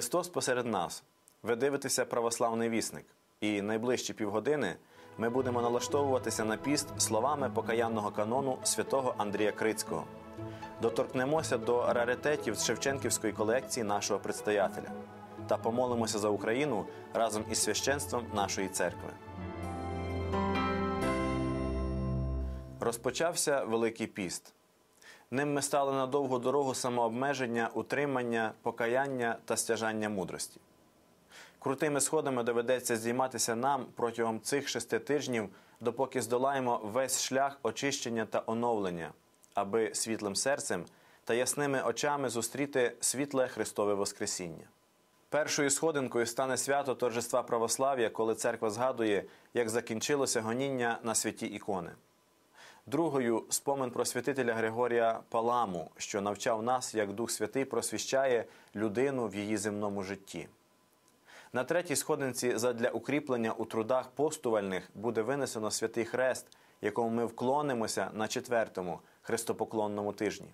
Христос посеред нас. Ви дивитеся православний вісник, і найближчі півгодини ми будемо налаштовуватися на піст словами покаянного канону святого Андрія Крицького. Доторкнемося до раритетів з Шевченківської колекції нашого предстоятеля та помолимося за Україну разом із священством нашої церкви. Розпочався Великий піст. Ним ми стали на довгу дорогу самообмеження, утримання, покаяння та стяжання мудрості. Крутими сходами доведеться здійматися нам протягом цих шести тижнів, допоки здолаємо весь шлях очищення та оновлення, аби світлим серцем та ясними очами зустріти світле Христове Воскресіння. Першою сходинкою стане свято торжества православ'я, коли церква згадує, як закінчилося гоніння на святі ікони. Другою спомин про святителя Григорія Паламу, що навчав нас, як Дух Святий просвіщає людину в її земному житті. На третій сходинці задля укріплення у трудах постувальних буде винесено святий хрест, якому ми вклонимося на четвертому хрестопоклонному тижні.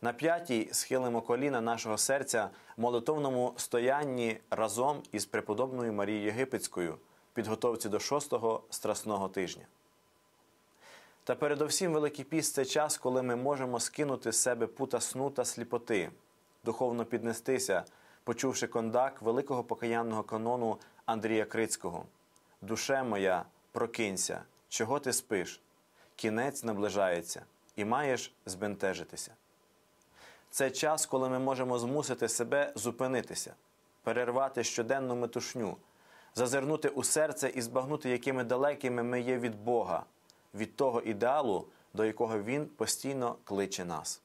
На п'ятій схилимо коліна нашого серця молитовному стоянні разом із преподобною Марією Єгипетською, підготовці до шостого страсного тижня. Та передовсім Великий Піст це час, коли ми можемо скинути з себе пута сну та сліпоти, духовно піднестися, почувши кондак великого покаянного канону Андрія Крицького. Душе моя, прокинься, чого ти спиш? Кінець наближається і маєш збентежитися. Це час, коли ми можемо змусити себе зупинитися, перервати щоденну метушню, зазирнути у серце і збагнути, якими далекими ми є від Бога, від того ідеалу, до якого Він постійно кличе нас.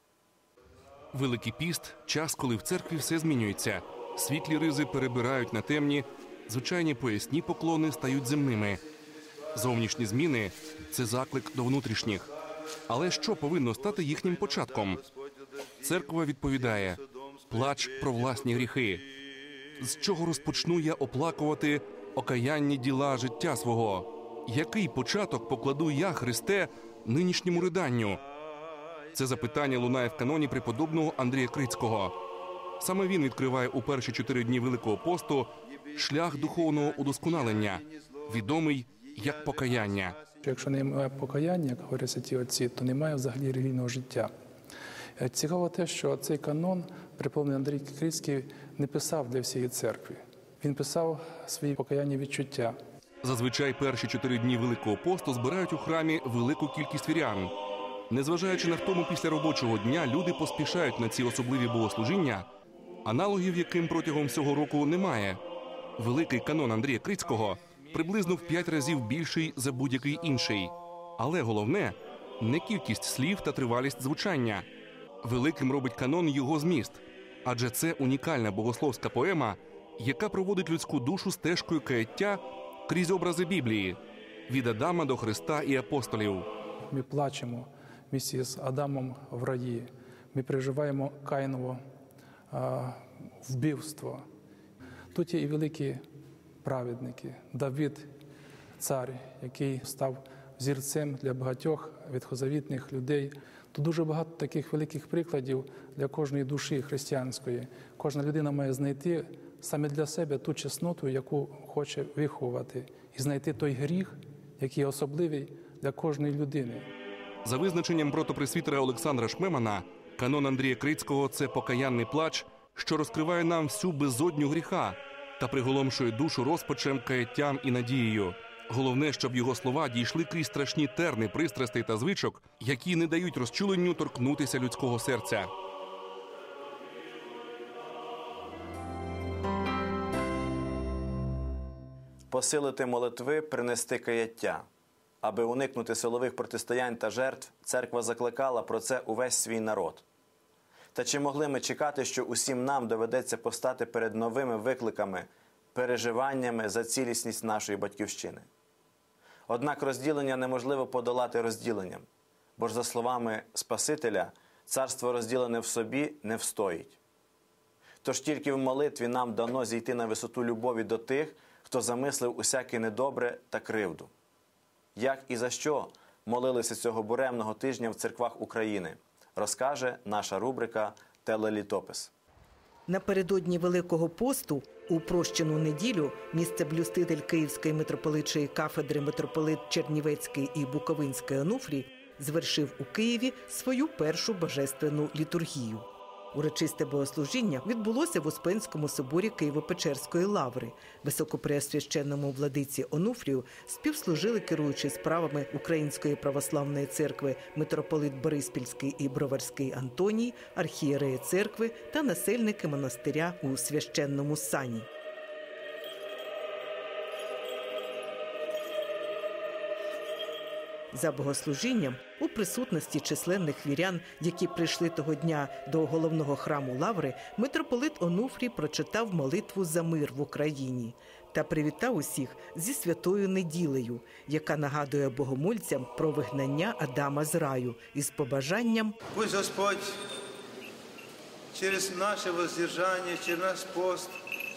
Великий піст час, коли в церкві все змінюється. Світлі ризи перебирають на темні, звичайні поясні поклони стають земними. Зовнішні зміни це заклик до внутрішніх. Але що повинно стати їхнім початком? Церква відповідає: плач про власні гріхи. З чого розпочну я оплакувати окаянні діла життя свого? Який початок покладу я, Христе, нинішньому риданню? Це запитання лунає в каноні преподобного Андрія Крицького. Саме він відкриває у перші чотири дні Великого посту шлях духовного удосконалення, відомий як покаяння. Якщо немає покаяння, як говорять святі отці, то немає взагалі релігійного життя. Е, Цікаво те, що цей канон преподобний Андрій Крицький не писав для всієї церкви. Він писав свої покаянні відчуття. Зазвичай перші чотири дні Великого посту збирають у храмі велику кількість вірян. Незважаючи на втому після робочого дня, люди поспішають на ці особливі богослужіння, аналогів яким протягом всього року немає. Великий канон Андрія Крицького приблизно в п'ять разів більший за будь-який інший. Але головне не кількість слів та тривалість звучання. Великим робить канон його зміст, адже це унікальна богословська поема, яка проводить людську душу стежкою каяття крізь образи Біблії від Адама до Христа і апостолів. Ми плачемо місці з Адамом в раї. Ми переживаємо Каїново а, вбивство. Тут є і великі праведники. Давид, цар, який став зірцем для багатьох відхозавітних людей. Тут дуже багато таких великих прикладів для кожної душі християнської. Кожна людина має знайти саме для себе ту чесноту, яку хоче виховувати, і знайти той гріх, який особливий для кожної людини. За визначенням протопресвітера Олександра Шмемана, канон Андрія Крицького це покаянний плач, що розкриває нам всю безодню гріха та приголомшує душу розпачем, каяттям і надією. Головне, щоб його слова дійшли крізь страшні терни пристрастей та звичок, які не дають розчуленню торкнутися людського серця. Посилити молитви, принести каяття. Аби уникнути силових протистоянь та жертв, церква закликала про це увесь свій народ. Та чи могли ми чекати, що усім нам доведеться постати перед новими викликами, переживаннями за цілісність нашої батьківщини? Однак розділення неможливо подолати розділенням, бо ж, за словами Спасителя, царство розділене в собі не встоїть. Тож тільки в молитві нам дано зійти на висоту любові до тих, хто замислив усяке недобре та кривду. Як і за що молилися цього буремного тижня в церквах України, розкаже наша рубрика Телелітопис. Напередодні Великого посту у прощену неділю місце блюститель Київської митрополитчої кафедри митрополит Чернівецький і Буковинський Онуфрій звершив у Києві свою першу божественну літургію. Урочисте богослужіння відбулося в Успенському соборі Києво-Печерської лаври. Високопреосвященному владиці Онуфрію співслужили керуючи справами Української православної церкви митрополит Бориспільський і Броварський Антоній, архієреї церкви та насельники монастиря у священному сані. За богослужінням у присутності численних вірян, які прийшли того дня до головного храму Лаври, митрополит Онуфрій прочитав молитву за мир в Україні та привітав усіх зі святою неділею, яка нагадує богомольцям про вигнання Адама з раю із побажанням Пусть Господь через наше воздержание, через наш пост,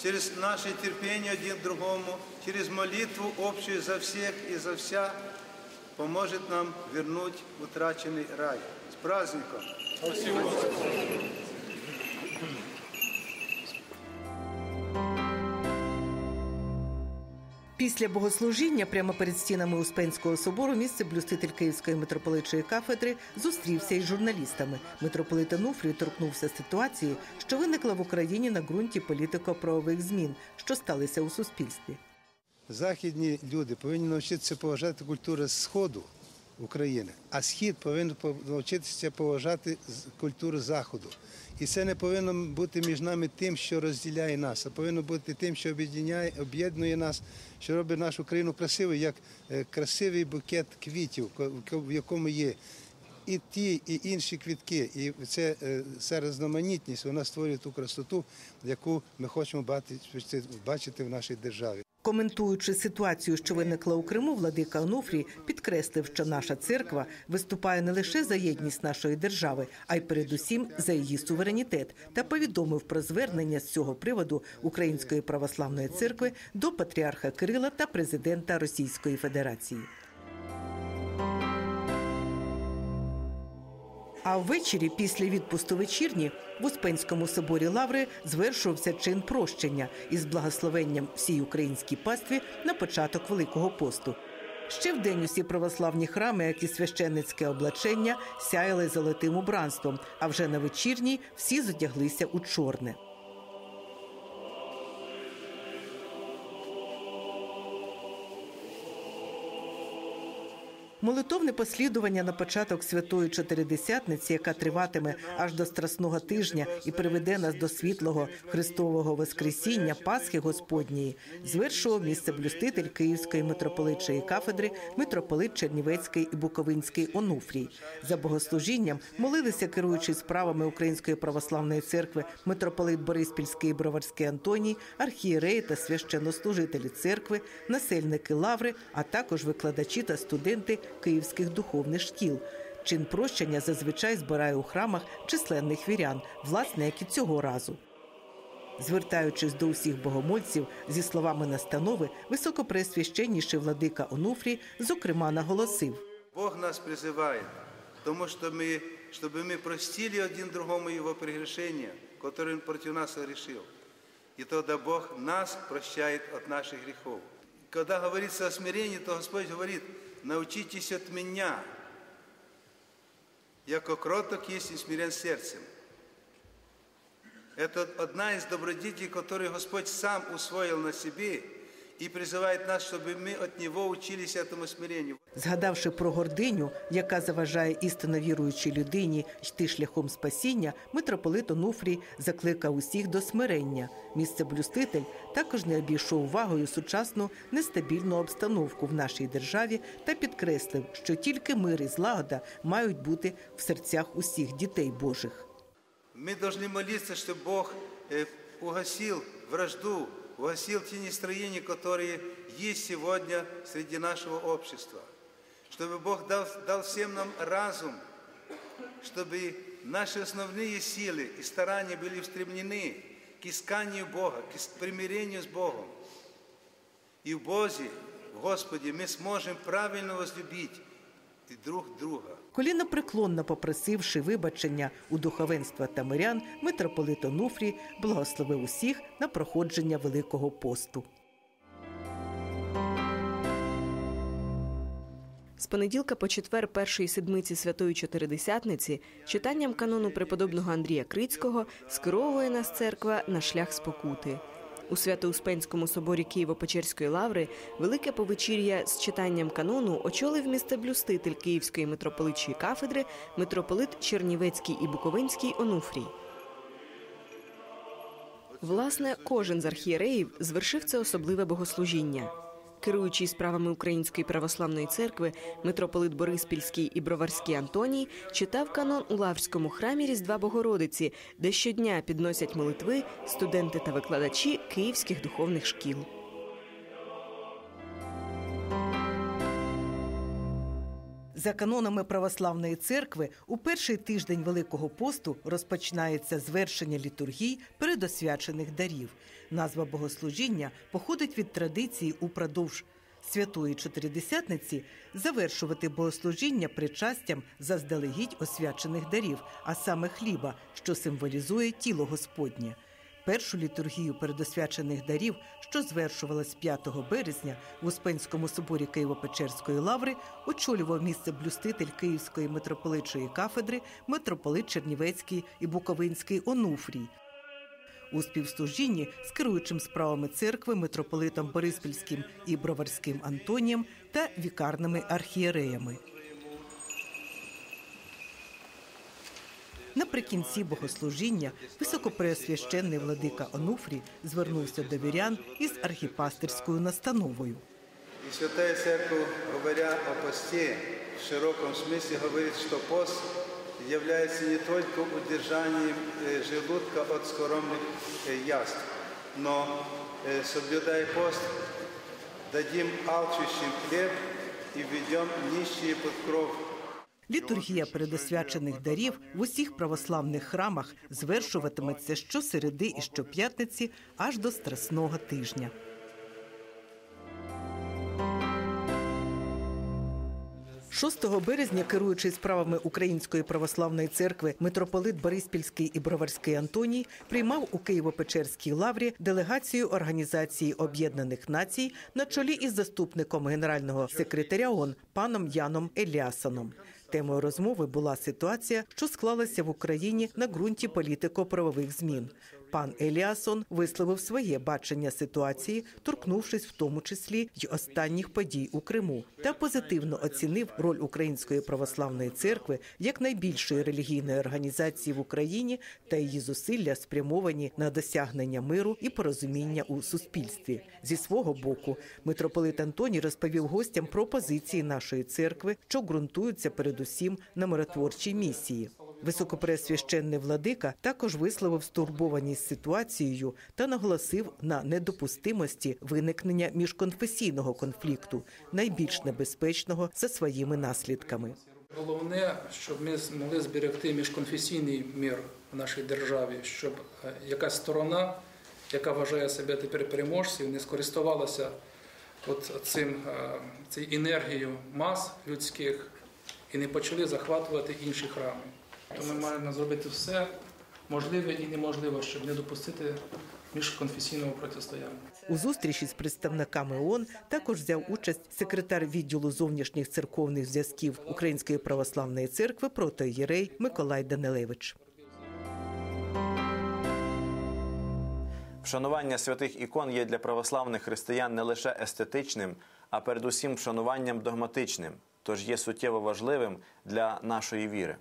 через наше терпение один другому, через молитву общую за всех и за вся, поможет нам вернуть утраченный рай. С праздником! Після богослужіння прямо перед стінами Успенського собору місце блюститель Київської митрополитчої кафедри зустрівся із журналістами. Митрополит Онуфрій торкнувся ситуації, що виникла в Україні на ґрунті політико-правових змін, що сталися у суспільстві. Західні люди повинні навчитися поважати культуру Сходу України, а Схід повинен навчитися поважати культуру Заходу. І це не повинно бути між нами тим, що розділяє нас, а повинно бути тим, що об'єднує, нас, що робить нашу країну красивою, як е, красивий букет квітів, в якому є і ті, і інші квітки. І це е, різноманітність, вона створює ту красоту, яку ми хочемо бачити в нашій державі. Коментуючи ситуацію, що виникла у Криму, владика Онуфрій підкреслив, що наша церква виступає не лише за єдність нашої держави, а й передусім за її суверенітет, та повідомив про звернення з цього приводу Української православної церкви до патріарха Кирила та президента Російської Федерації. А ввечері, після відпусту вечірні, в Успенському соборі Лаври звершувався чин прощення із благословенням всій українській пастві на початок Великого посту. Ще вдень усі православні храми, як і священницьке облачення, сяяли золотим убранством, а вже на вечірній всі зодяглися у чорне. Молитовне послідування на початок святої Чотиридесятниці, яка триватиме аж до Страсного тижня і приведе нас до світлого Христового Воскресіння Пасхи Господньої, звершував місцеблюститель Київської митрополитчої кафедри, митрополит Чернівецький і Буковинський Онуфрій. За богослужінням молилися, керуючи справами Української православної церкви, митрополит Бориспільський і Броварський Антоній, архієреї та священнослужителі церкви, насельники лаври, а також викладачі та студенти київських духовних шкіл. Чин прощення зазвичай збирає у храмах численних вірян, власне, як і цього разу. Звертаючись до усіх богомольців зі словами настанови, високопресвященніший владика Онуфрій, зокрема, наголосив. Бог нас призывает к тому, что мы, чтобы мы простили один другому его прегрешения, которые он против нас совершил. И тогда Бог нас прощает от наших грехов. Когда говорится о смирении, то Господь говорит, научитесь от меня, яко кроток есть и смирен сердцем. Это одна из добродетелей, которые Господь сам усвоил на себе и призывает нас, чтобы мы от Него учились этому смирению. Згадавши про гординю, яка заважає істинно віруючій людині йти шляхом спасіння, митрополит Онуфрій закликав усіх до смирення. Місцеблюститель також не обійшов увагою сучасну нестабільну обстановку в нашій державі та підкреслив, що тільки мир і злагода мають бути в серцях усіх дітей Божих. Мы должны молиться, чтобы Бог э, угасил Вражду, угасил те настроения, которые есть сегодня среди нашего общества. Чтобы Бог дал, дал всем нам разум, чтобы наши основные силы и старания были устремлены к исканию Бога, к примирению с Богом. И в Бозе, в Господе мы сможем правильно возлюбить и друг друга. Колінопреклонно попросивши вибачення у духовенства та мирян, митрополит Онуфрій благословив усіх на проходження Великого посту. З понеділка по четвер першої седмиці Святої Чотиридесятниці читанням канону преподобного Андрія Крицького скеровує нас церква на шлях спокути. У Свято-Успенському соборі Києво-Печерської лаври велике повечір'я з читанням канону очолив місцеблюститель Київської митрополитчої кафедри митрополит Чернівецький і Буковинський Онуфрій. Власне, кожен з архієреїв звершив це особливе богослужіння. Керуючий справами Української православної церкви, митрополит Бориспільський і Броварський Антоній читав канон у Лаврському храмі Різдва Богородиці, де щодня підносять молитви студенти та викладачі київських духовних шкіл. За канонами православної церкви у перший тиждень Великого посту розпочинається звершення літургій передосвячених дарів. Назва богослужіння походить від традиції упродовж святої Чотиридесятниці завершувати богослужіння причастям заздалегідь освячених дарів, а саме хліба, що символізує тіло Господнє. Першу літургію передосвячених дарів, що звершувалась 5 березня в Успенському соборі Києво-Печерської лаври, очолював місце блюститель Київської митрополитчої кафедри, митрополит Чернівецький і Буковинський Онуфрій. У співслужінні з керуючим справами церкви митрополитом Бориспільським і Броварським Антонієм та вікарними архієреями. Наприкінці богослужіння високопреосвященний владика Онуфрій звернувся до вірян із архіпастерською настановою. И Святая Церковь, говоря о посте, в широком смысле говорит, что пост является не только удержанием э, желудка от скоромных э, яств, но, э, соблюдая пост, дадим алчущим хлеб и введем нищие под кров Літургія передосвячених дарів в усіх православних храмах звершуватиметься щосереди і щоп'ятниці аж до Страсного тижня. Шостого березня, керуючий справами Української православної церкви, митрополит Бориспільський і Броварський Антоній приймав у Києво-Печерській лаврі делегацію Організації Об'єднаних Націй на чолі із заступником генерального секретаря ООН паном Яном Еліасоном. Темою розмови була ситуація, що склалася в Україні на ґрунті політико-правових змін. Пан Еліасон висловив своє бачення ситуації, торкнувшись в тому числі й останніх подій у Криму, та позитивно оцінив роль Української православної церкви як найбільшої релігійної організації в Україні та її зусилля спрямовані на досягнення миру і порозуміння у суспільстві. Зі свого боку, митрополит Антоній розповів гостям про позиції нашої церкви, що ґрунтуються передусім на миротворчій місії. Високопреосвященний владика також висловив стурбованість ситуацією та наголосив на недопустимості виникнення міжконфесійного конфлікту, найбільш небезпечного за своїми наслідками. Головне, щоб ми змогли зберегти міжконфесійний мир в нашій державі, щоб е, якась сторона, яка вважає себе тепер переможцем, не скористувалася от цим, е, цією енергією мас людських і не почали захватувати інші храми. То ми маємо зробити все можливе і неможливе, щоб не допустити міжконфесійного протистояння. У зустрічі з представниками ООН також взяв участь секретар відділу зовнішніх церковних зв'язків Української православної церкви протоєрей Миколай Данилевич. Вшанування святих ікон є для православних християн не лише естетичним, а передусім вшануванням догматичним, тож є суттєво важливим для нашої віри.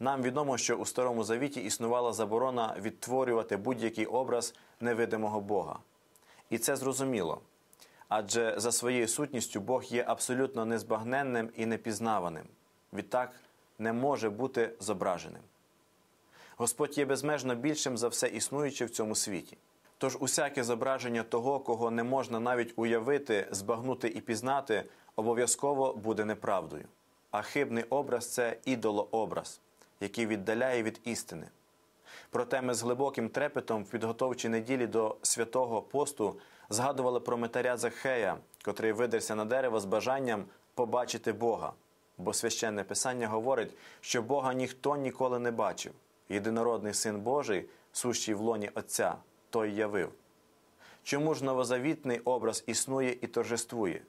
Нам відомо, що у Старому Завіті існувала заборона відтворювати будь-який образ невидимого Бога. І це зрозуміло. Адже за своєю сутністю Бог є абсолютно незбагненним і непізнаваним. Відтак не може бути зображеним. Господь є безмежно більшим за все існуюче в цьому світі. Тож усяке зображення того, кого не можна навіть уявити, збагнути і пізнати, обов'язково буде неправдою. А хибний образ це ідолообраз, який віддаляє від істини. Проте ми з глибоким трепетом в підготовчій неділі до святого посту згадували про метаря Захея, котрий видерся на дерево з бажанням побачити Бога. бо священне писання говорить, що Бога ніхто ніколи не бачив. Єдинородний Син Божий, сущий в лоні Отця, той явив. Чому ж новозавітний образ існує і торжествує?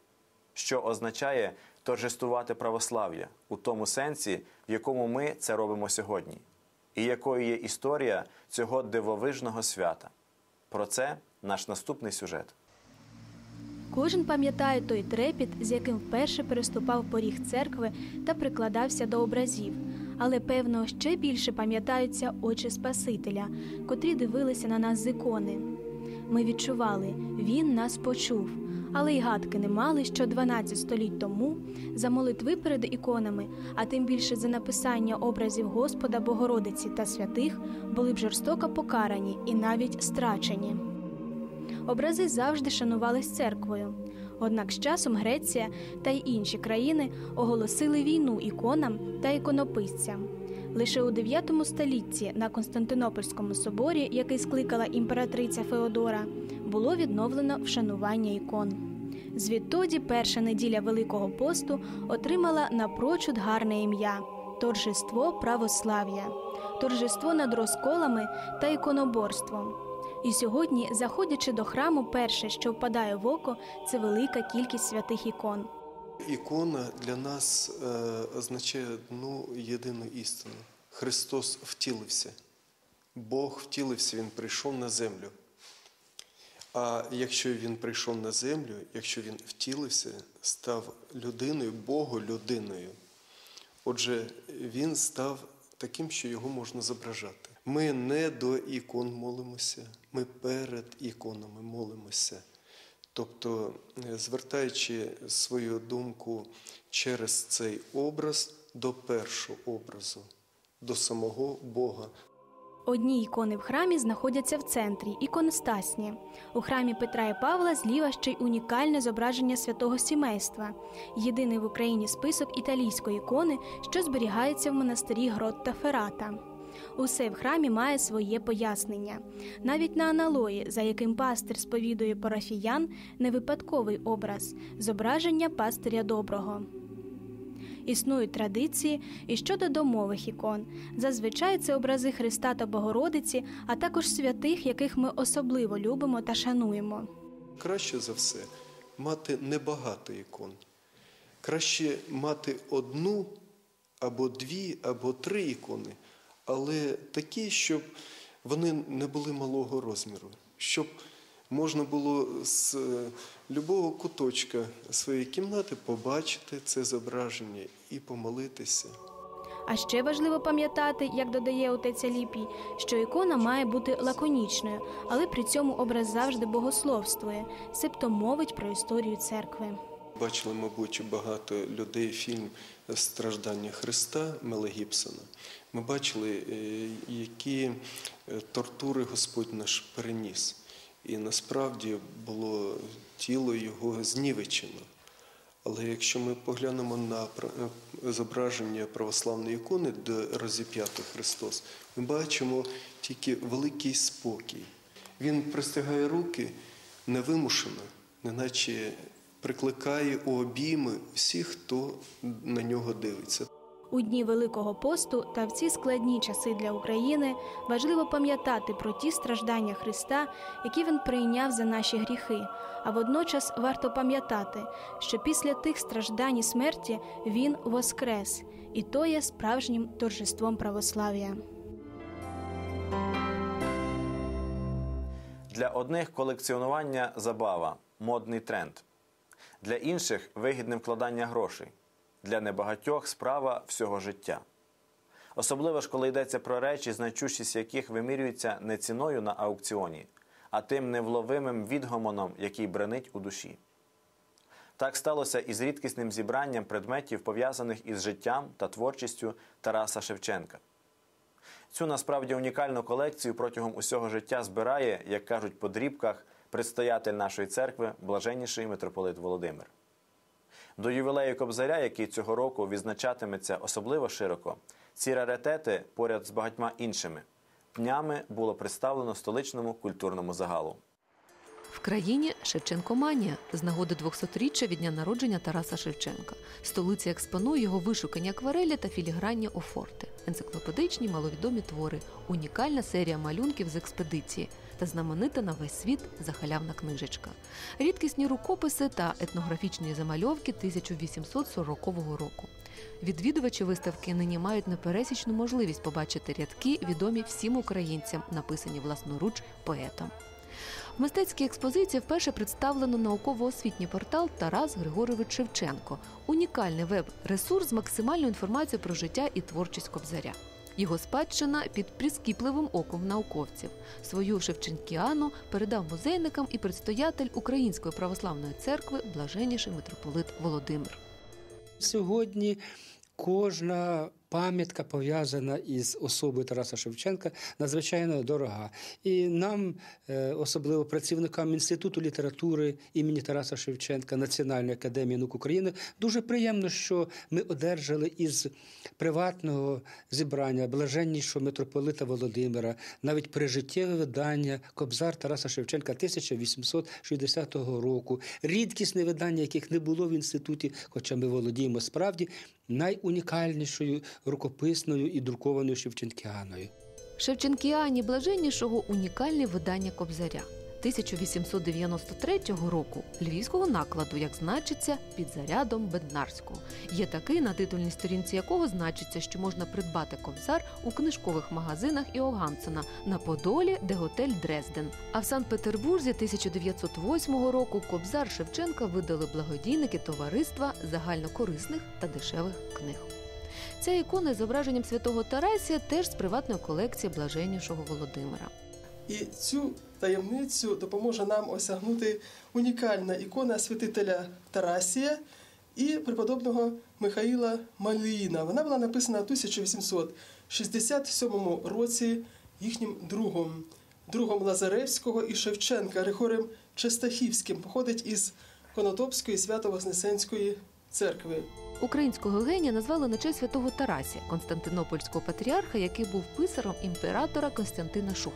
Що означає торжествувати православ'я у тому сенсі, в якому ми це робимо сьогодні, і якою є історія цього дивовижного свята? Про це наш наступний сюжет. Кожен пам'ятає той трепіт, з яким вперше переступав поріг церкви та прикладався до образів. Але певно ще більше пам'ятаються очі Спасителя, котрі дивилися на нас з ікони. Ми відчували, він нас почув, але й гадки не мали, що 12 століть тому за молитви перед іконами, а тим більше за написання образів Господа Богородиці та святих, були б жорстоко покарані і навіть страчені. Образи завжди шанувались церквою. Однак з часом Греція та й інші країни оголосили війну іконам та іконописцям. Лише у 9 столітті на Константинопольському соборі, який скликала імператриця Феодора, було відновлено вшанування ікон. Звідтоді перша неділя Великого посту отримала напрочуд гарне ім'я торжество православ'я, торжество над розколами та іконоборством. І сьогодні, заходячи до храму, перше, що впадає в око, це велика кількість святих ікон. Ікона для нас е, означає одну єдину істину. Христос втілився. Бог втілився, Він прийшов на землю. А якщо Він прийшов на землю, якщо Він втілився, став людиною, Богу людиною. Отже, Він став таким, що його можна зображати. Ми не до ікон молимося, ми перед іконами молимося. Тобто, е, звертаючи свою думку через цей образ до першого образу, до самого Бога. Одні ікони в храмі знаходяться в центрі іконостасні. У храмі Петра і Павла зліва ще й унікальне зображення святого сімейства, єдиний в Україні список італійської ікони, що зберігається в монастирі Гротта Ферата. Усе в храмі має своє пояснення. Навіть на аналої, за яким пастир сповідує парафіян, не випадковий образ зображення пастиря доброго. Існують традиції і щодо домових ікон. Зазвичай це образи Христа та Богородиці, а також святих, яких ми особливо любимо та шануємо. Краще за все мати небагато ікон. Краще мати одну або дві, або три ікони, але такі, щоб вони не були малого розміру, щоб можна було з е, любого куточка своєї кімнати побачити це зображення і помолитися. А ще важливо пам'ятати, як додає отець Аліпій, що ікона має бути лаконічною, але при цьому образ завжди богословствує, себто мовить про історію церкви. Бачили, мабуть, багато людей фільм Страждання Христа Мела Гібсона. Ми бачили, е, які е, тортури Господь наш переніс. І насправді було тіло його знівечено. Але якщо ми поглянемо на е, зображення православної ікони, де розіп'ятий Христос, ми бачимо тільки великий спокій. Він простягає руки невимушено, неначе прикликає у обійми всіх, хто на нього дивиться. У дні Великого посту та в ці складні часи для України важливо пам'ятати про ті страждання Христа, які він прийняв за наші гріхи. А водночас варто пам'ятати, що після тих страждань і смерті він воскрес, і то є справжнім торжеством православ'я. Для одних колекціонування забава, модний тренд. Для інших вигідне вкладання грошей. Для небагатьох справа всього життя. Особливо ж, коли йдеться про речі, значущість яких вимірюється не ціною на аукціоні, а тим невловимим відгомоном, який бренить у душі. Так сталося і з рідкісним зібранням предметів, пов'язаних із життям та творчістю Тараса Шевченка. Цю насправді унікальну колекцію протягом усього життя збирає, як кажуть по дрібках, предстоятель нашої церкви, блаженніший митрополит Володимир. До ювілею Кобзаря, який цього року відзначатиметься особливо широко, ці раритети поряд з багатьма іншими днями було представлено столичному культурному загалу. В країні Шевченкоманія з нагоди 200-річчя від дня народження Тараса Шевченка. Столиця експонує його вишукані акварелі та філігранні офорти, енциклопедичні маловідомі твори, унікальна серія малюнків з експедиції та знаменита на весь світ захалявна книжечка, рідкісні рукописи та етнографічні замальовки 1840 року. Відвідувачі виставки нині мають непересічну можливість побачити рядки, відомі всім українцям, написані власноруч поетом. В мистецькій експозиції вперше представлено науково-освітній портал Тарас Григорович Шевченко, унікальний веб-ресурс з максимальною інформацією про життя і творчість Кобзаря. Його спадщина під прискіпливим оком науковців. Свою Шевченкіану передав музейникам і предстоятель Української православної церкви блаженніший митрополит Володимир. Сьогодні кожна пам'ятка пов'язана із особою Тараса Шевченка надзвичайно дорога. І нам, е, особливо працівникам Інституту літератури імені Тараса Шевченка Національної академії наук України, дуже приємно, що ми одержали із приватного зібрання блаженнішого митрополита Володимира, навіть прижиттєве видання Кобзар Тараса Шевченка 1860 року, рідкісне видання, яких не було в інституті, хоча ми володіємо справді найунікальнішою рукописною і друкованою Шевченкіаною. Шевченкіані блаженнішого унікальне видання Кобзаря. 1893 року львівського накладу, як значиться, під зарядом Беднарського. Є такий, на титульній сторінці якого значиться, що можна придбати кобзар у книжкових магазинах Іогансена на Подолі, де готель Дрезден. А в Санкт-Петербурзі 1908 року кобзар Шевченка видали благодійники товариства загальнокорисних та дешевих книг. Ця ікона з зображенням святого Тарасія теж з приватної колекції блаженнішого Володимира. І цю таємницю допоможе нам осягнути унікальна ікона святителя Тарасія і преподобного Михаїла Маліїна. Вона була написана в 1867 році їхнім другом, другом Лазаревського і Шевченка, Григорем Честахівським, походить із Конотопської свято-Вознесенської церкви. Українського генія назвали на честь святого Тарасія, Константинопольського патріарха, який був писаром імператора Константина VI.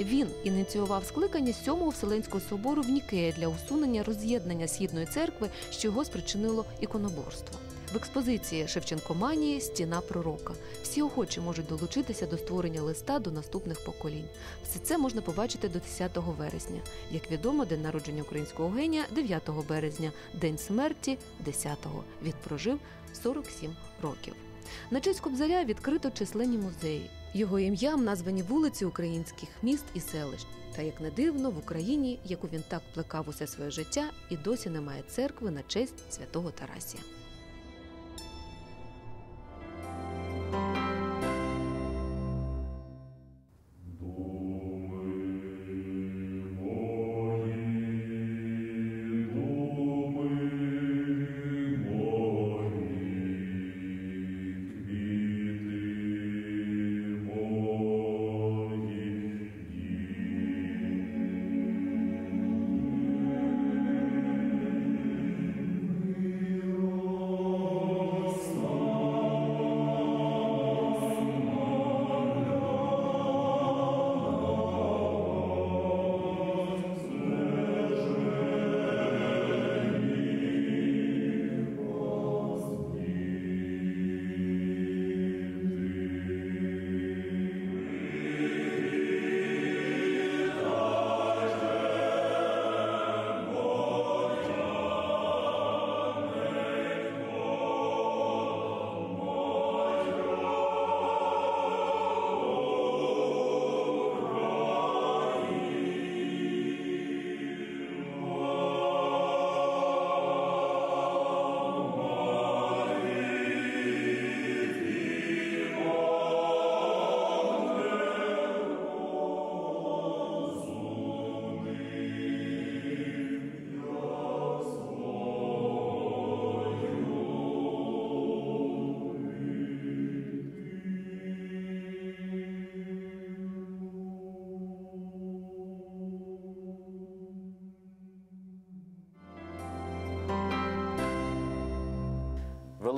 Він ініціював скликання сьомого Вселенського собору в Нікеї для усунення роз'єднання східної церкви, що його спричинило іконоборство. В експозиції Шевченкоманії Стіна пророка. Всі охочі можуть долучитися до створення листа до наступних поколінь. Все це можна побачити до 10 вересня. Як відомо, день народження українського генія 9 березня, день смерті 10-го. Він прожив 47 років. На честь Кобзаря відкрито численні музеї. Його ім'ям названі вулиці українських міст і селищ. Та як не дивно, в Україні, яку він так плекав усе своє життя, і досі немає церкви на честь святого Тарасія.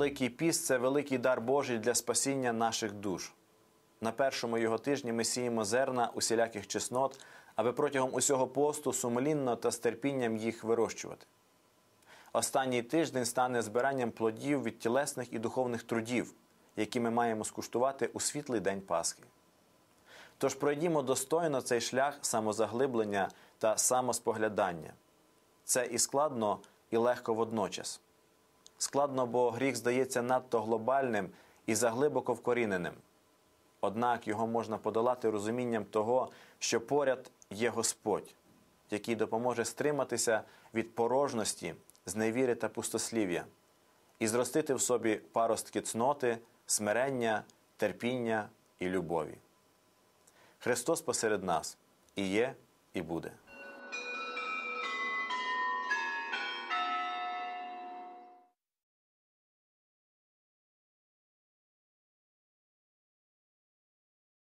Великий піст це великий дар Божий для спасіння наших душ. На першому його тижні ми сіємо зерна усіляких чеснот, аби протягом усього посту сумлінно та з терпінням їх вирощувати. Останній тиждень стане збиранням плодів від тілесних і духовних трудів, які ми маємо скуштувати у світлий день Пасхи. Тож пройдімо достойно цей шлях самозаглиблення та самоспоглядання. Це і складно, і легко водночас. Складно, бо гріх здається надто глобальним і заглибоко вкоріненим. Однак його можна подолати розумінням того, що поряд є Господь, який допоможе стриматися від порожності, зневіри та пустослів'я, і зростити в собі паростки цноти, смирення, терпіння і любові. Христос посеред нас і є, і буде.